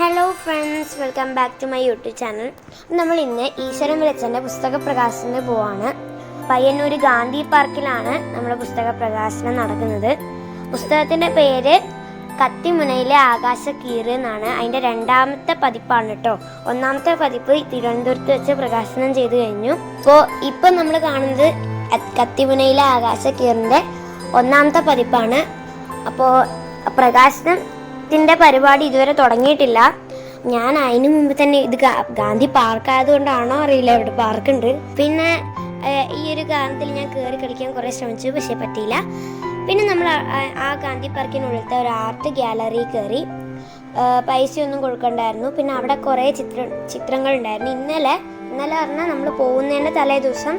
Hello friends welcome back to my YouTube channel നമ്മൾ ഇന്ന് ഈശ്വരൻ വിളിച്ചന്റെ പുസ്തക പ്രകാശനത്തിന് പോവാണ്. പയ്യന്നൂർ ഗാന്ധി പാർക്കിലാണ് നമ്മുടെ പുസ്തക പ്രകാശനം നടക്കുന്നത്. പുസ്തകത്തിന്റെ പേര് കത്തിമുനയിലെ ആകാശ കീറ് എന്നാണ്. അതിന്റെ രണ്ടാമത്തെ പതിപ്പാണ് കേട്ടോ ഒന്നാമത്തെ പതിപ്പ് തിരുവനന്തപുരത്ത് വെച്ച് പ്രകാശനം ചെയ്തു കഴിഞ്ഞു. അപ്പോൾ ഇപ്പം നമ്മൾ കാണുന്നത് കത്തിമുനയിലെ ആകാശ കീറിന്റെ ഒന്നാമത്തെ പതിപ്പാണ്. അപ്പോൾ പ്രകാശനത്തിന്റെ പരിപാടി ഇതുവരെ തുടങ്ങിയിട്ടില്ല. ഞാൻ അതിനു മുമ്പ് തന്നെ ഇത് ഗാന്ധി പാർക്ക് ആയതുകൊണ്ടാണോ അറിയില്ല ഇവിടെ പാർക്കുണ്ട് പിന്നെ ഈ ഒരു ഗാനത്തിൽ ഞാൻ കയറി കളിക്കാൻ കുറേ ശ്രമിച്ചു പക്ഷേ പറ്റിയില്ല. പിന്നെ നമ്മൾ ആ- ഗാന്ധി പാർക്കിനുള്ളിലത്തെ ഒരു ആർട്ട് ഗ്യാലറി കയറി പൈസ പൈസയൊന്നും കൊടുക്കണ്ടായിരുന്നു. പിന്നെ അവിടെ കുറേ ചിത്ര ചിത്രങ്ങൾ ഉണ്ടായിരുന്നു. ഇന്നലെ ഇന്നലെ പറഞ്ഞാൽ നമ്മൾ പോകുന്നതിന്റെ തലേ ദിവസം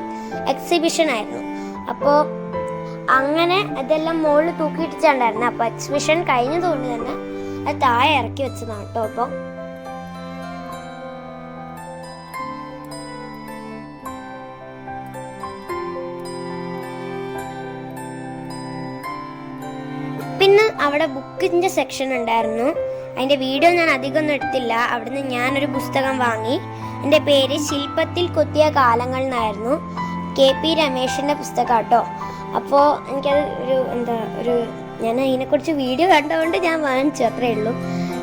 എക്സിബിഷൻ ആയിരുന്നു. അപ്പോൾ അങ്ങനെ അതെല്ലാം മുകളിൽ തൂക്കിയിട്ടിട്ടുണ്ടായിരുന്നു അപ്പോൾ എക്സിബിഷൻ കഴിഞ്ഞതുകൊണ്ട് തന്നെ അത് താഴെ ഇറക്കി വെച്ചതാണ് കേട്ടോ പിന്നെ അവിടെ ബുക്കിന്റെ സെക്ഷൻ ഉണ്ടായിരുന്നു. അതിന്റെ വീഡിയോ ഞാൻ അധികം ഒന്നും എടുത്തില്ല. അവിടുന്ന് ഞാനൊരു പുസ്തകം വാങ്ങി. എന്റെ പേര് ശില്പത്തിൽ കൊത്തിയ കാലങ്ങൾ എന്നായിരുന്നു. കെ പി രമേശിന്റെ പുസ്തകം കേട്ടോ. അപ്പോൾ എനിക്കത് ഒരു എന്താ ഒരു ഞാൻ അതിനെക്കുറിച്ച് വീഡിയോ കണ്ടതുകൊണ്ട് ഞാൻ വാങ്ങിച്ചു അത്രേ ഉള്ളൂ.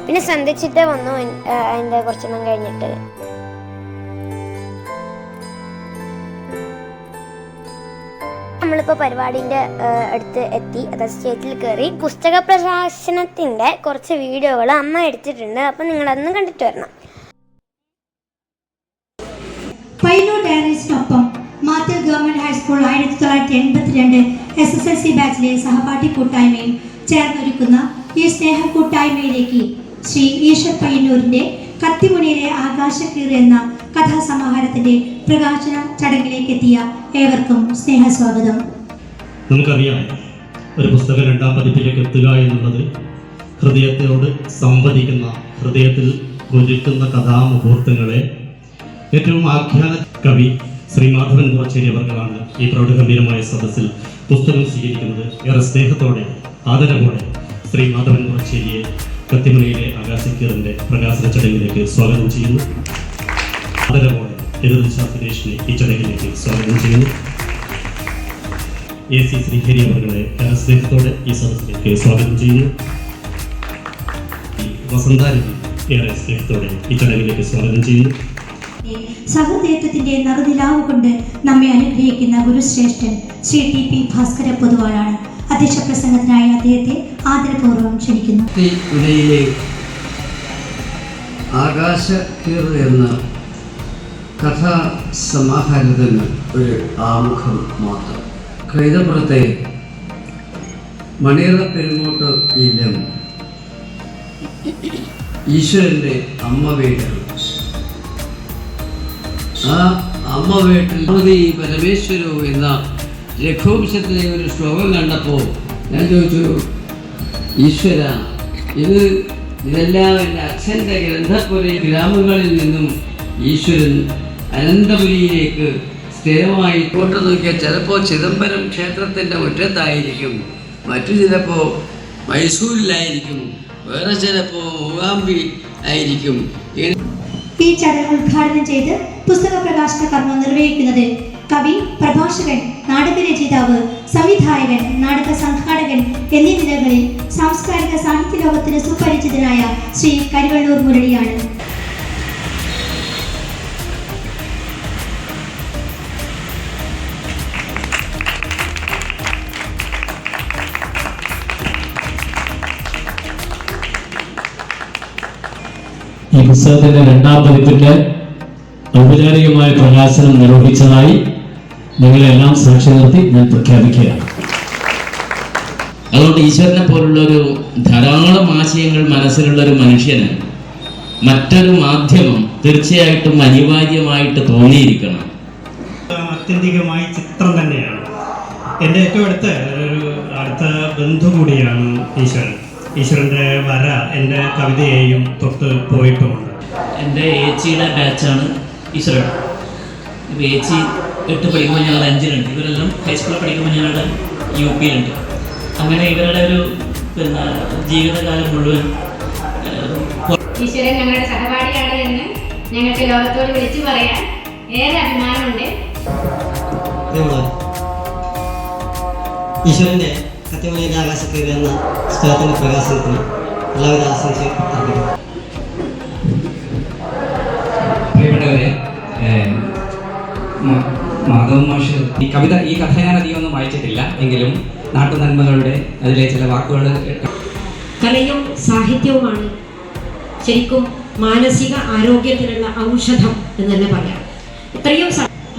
പിന്നെ സന്ധിച്ചിട്ടേ വന്നു അതിന്റെ കുറച്ചെണ്ണം കഴിഞ്ഞിട്ട്. നമ്മളിപ്പോൾ പരിപാടിന്റെ അടുത്ത് എത്തി അതായത് സ്റ്റേറ്റിൽ കയറി പുസ്തക പ്രകാശനത്തിന്റെ കുറച്ച് വീഡിയോകൾ അമ്മ എടുത്തിട്ടുണ്ട് അപ്പം നിങ്ങളതൊന്നും കണ്ടിട്ട് വരണം. ഡയറീസിനൊപ്പം മാത്യു ഗവൺമെന്റ് ഹൈസ്കൂൾ ആയിരത്തി തൊള്ളായിരത്തി എൺപത്തിരണ്ട് എസ് എസ് എൽ സി ബാച്ചിലെ സഹപാഠി കൂട്ടായ്മയും ചേർന്നൊരുക്കുന്ന ഈ സ്നേഹ കൂട്ടായ്മയിലേക്ക് ശ്രീ ഈശ്വർ പയ്യന്നൂരിന്റെ കത്തിമുണിയിലെ ആകാശക്കീർ എന്ന കഥാസമാഹാരത്തിന്റെ പ്രകാശന ചടങ്ങിലേക്ക് എത്തിയ ഏവർക്കും സ്നേഹസ്വാഗതം. നമുക്കറിയാം ഒരു പുസ്തകം രണ്ടാം പതിപ്പിലേക്ക് എത്തുക എന്നുള്ളത് ഹൃദയത്തോട് സംവദിക്കുന്ന ഹൃദയത്തിൽ കൊലിക്കുന്ന കഥാമുഹൂർത്തങ്ങളെ ഏറ്റവും ആഖ്യാന കവി ശ്രീ മാധവൻ കുറച്ചേരി അവർകളാണ് ഈ പ്രൗഢഗംഭീരമായ സദസ്സിൽ പുസ്തകം സ്വീകരിക്കുന്നത്. ഏറെ സ്നേഹത്തോടെ ആദരവോടെ ശ്രീ മാധവൻ കുറച്ചേരിയെ കത്തിമുനയിലെ ആകാശക്കീറിന്റെ പ്രകാശന ചടങ്ങിലേക്ക് സ്വാഗതം ചെയ്യുന്നു. ആദരവോടെ എതിർദിശ ഈ ചടങ്ങിലേക്ക് സ്വാഗതം ചെയ്യുന്നു. എ സി ശ്രീഹരി അവരുടെ സ്നേഹത്തോടെ ഈ സദസ്സിലേക്ക് സ്വാഗതം ചെയ്യുന്നു. വസന്താരവി ഏറെ സ്നേഹത്തോടെ ഈ ചടങ്ങിലേക്ക് സ്വാഗതം ചെയ്യുന്നു. സഹൃദയത്വത്തിന്റെ നറുനിലാവ് കൊണ്ട് നമ്മെ അനുഗ്രഹിക്കുന്ന ഗുരുശ്രേഷ്ഠൻ ശ്രീ ടി പി ഭാസ്കര പൊതുവാളാണ് അധ്യക്ഷ പ്രസംഗത്തിനായി അദ്ദേഹത്തെ ആദരപൂർവം ക്ഷണിക്കുന്നു. ആകാശ എന്ന കഥാ സമാഹാരത്തിന് ഒരു ആമുഖം മാത്രം. കൈതപ്പുറത്തെ മണിയറ പെരുങ്ങോട്ട് ഇല്ലം. ഈശ്വരന്റെ അമ്മ വീടാണ് ആ അമ്മ വീട്ടിൽ ഭഗവതി പരമേശ്വരു എന്ന രഘുവംശത്തിലെ ഒരു ശ്ലോകം കണ്ടപ്പോൾ ഞാൻ ചോദിച്ചു ഈശ്വര ഇത് ഇതെല്ലാം എന്റെ അച്ഛന്റെ ഗ്രന്ഥപുരി ഗ്രാമങ്ങളിൽ നിന്നും ഈശ്വരൻ അനന്തപുരിയിലേക്ക് സ്ഥിരമായി കൊണ്ടു നോക്കിയാൽ ചിലപ്പോൾ ചിദംബരം ക്ഷേത്രത്തിന്റെ മുറ്റത്തായിരിക്കും മറ്റു ചിലപ്പോൾ മൈസൂരിലായിരിക്കും വേറെ ചിലപ്പോൾ മൂകാംബി ആയിരിക്കും. ഈ ചടങ്ങ് ഉദ്ഘാടനം ചെയ്ത് പുസ്തക പ്രകാശന കർമ്മം നിർവഹിക്കുന്നത് കവി പ്രഭാഷകൻ നാടകരചയിതാവ് സംവിധായകൻ നാടക സംഘാടകൻ എന്നീ നിലകളിൽ സാംസ്കാരിക സാഹിത്യ ലോകത്തിന് സുപരിചിതനായ ശ്രീ കരിവള്ളൂർ മുരളിയാണ്. ഈ പുസ്തകത്തിന്റെ രണ്ടാം പതിപ്പിന്റെ ഔപചാരികമായ പ്രകാശനം നിർവഹിച്ചതായി നിങ്ങളെല്ലാം സാക്ഷി നിർത്തി ഞാൻ പ്രഖ്യാപിക്കുകയാണ്. അതുകൊണ്ട് ഈശ്വരനെ പോലുള്ള ഒരു ധാരാളം ആശയങ്ങൾ മനസ്സിലുള്ള ഒരു മനുഷ്യന് മറ്റൊരു മാധ്യമം തീർച്ചയായിട്ടും അനിവാര്യമായിട്ട് തോന്നിയിരിക്കണം. ആത്യന്തികമായി ചിത്രം തന്നെയാണ്. എന്റെ ഏറ്റവും അടുത്ത ഒരു അടുത്ത ബന്ധു കൂടിയാണ് ഈശ്വരൻ. ഈശ്വരന്റെ വര എന്റെ കവിതയെയും തൊട്ട് പോയിട്ടുമുണ്ട്. എന്റെ ഏച്ചിയുടെ ബാച്ചാണ് ഈശ്വരൻ ഇപ്പോൾ ഏച്ചി എട്ട് പഠിക്കുമ്പോൾ ഞങ്ങൾ അഞ്ചിലുണ്ട്. ഇവരെല്ലാം ഹൈസ്കൂളിൽ പഠിക്കുമ്പോൾ ഞങ്ങളുടെ യു പിയിലുണ്ട്. അങ്ങനെ ഇവരുടെ ഒരു പിന്നെ ജീവിതകാലം മുഴുവൻ ഈശ്വരൻ ഞങ്ങളുടെ സഹപാഠിയാണ് എന്ന് ഞങ്ങൾക്ക് ലോകത്തോട് വിളിച്ചു പറയാൻ ഏറെ അഭിമാനമുണ്ട്. ഈശ്വരന്റെ ഈശ്വരന്റെ കത്തിമലയിലെ ആകാശക്കേറി എന്ന പുസ്തകത്തിന്റെ പ്രകാശനത്തിന് എല്ലാവരും ആശംസയും അർപ്പിക്കുന്നു. ഏഹ്, മാഷ് ഈ കവിത ഈ കഥ ഞാൻ അധികമൊന്നും വായിച്ചിട്ടില്ല. എങ്കിലും നാട്ടു നന്മകളുടെ അതിലെ ചില വാക്കുകൾ കലയും സാഹിത്യവുമാണ് ശരിക്കും മാനസിക ആരോഗ്യത്തിനുള്ള ഔഷധം എന്ന് തന്നെ പറയാം. ഇത്രയും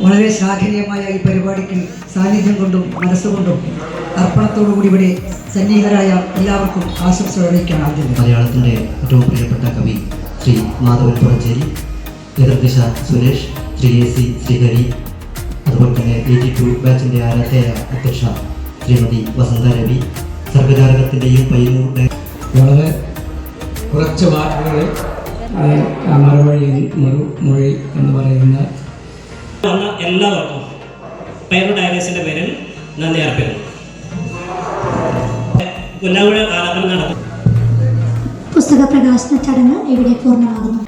വളരെ ശ്ലാഘനീയമായ ഈ പരിപാടിക്ക് സാന്നിധ്യം കൊണ്ടും മനസ്സുകൊണ്ടും അർപ്പണത്തോടുകൂടി ഇവിടെ സന്നിഹിതരായ എല്ലാവർക്കും ആശംസ അറിയിക്കാൻ ആദ്യം. മലയാളത്തിന്റെ ഏറ്റവും പ്രിയപ്പെട്ട കവി ശ്രീ മാധവൻ പുറച്ചേരി എതിർദിശ സുരേഷ് ശ്രീ എ സി ശ്രീഹരി. അതുപോലെ തന്നെ എയ്റ്റി ടു ബാച്ചിന്റെ ആരാധ്യയായ അധ്യക്ഷ ശ്രീമതി വസന്ത രവി. സർഗജാലകത്തിന്റെയും പയ്യന്നൂരുടെ വളരെ കുറച്ച് വാക്കുകൾ മറുമൊഴി മറുമൊഴി എന്ന് പറയുന്ന എല്ലാവർക്കും പൈറോ ഡയറീസിന്റെ പേരിൽ നന്ദി അർപ്പിക്കുന്നു. പുസ്തക പ്രകാശന ചടങ്ങ് ഇവിടെ പൂർണമാകുന്നു.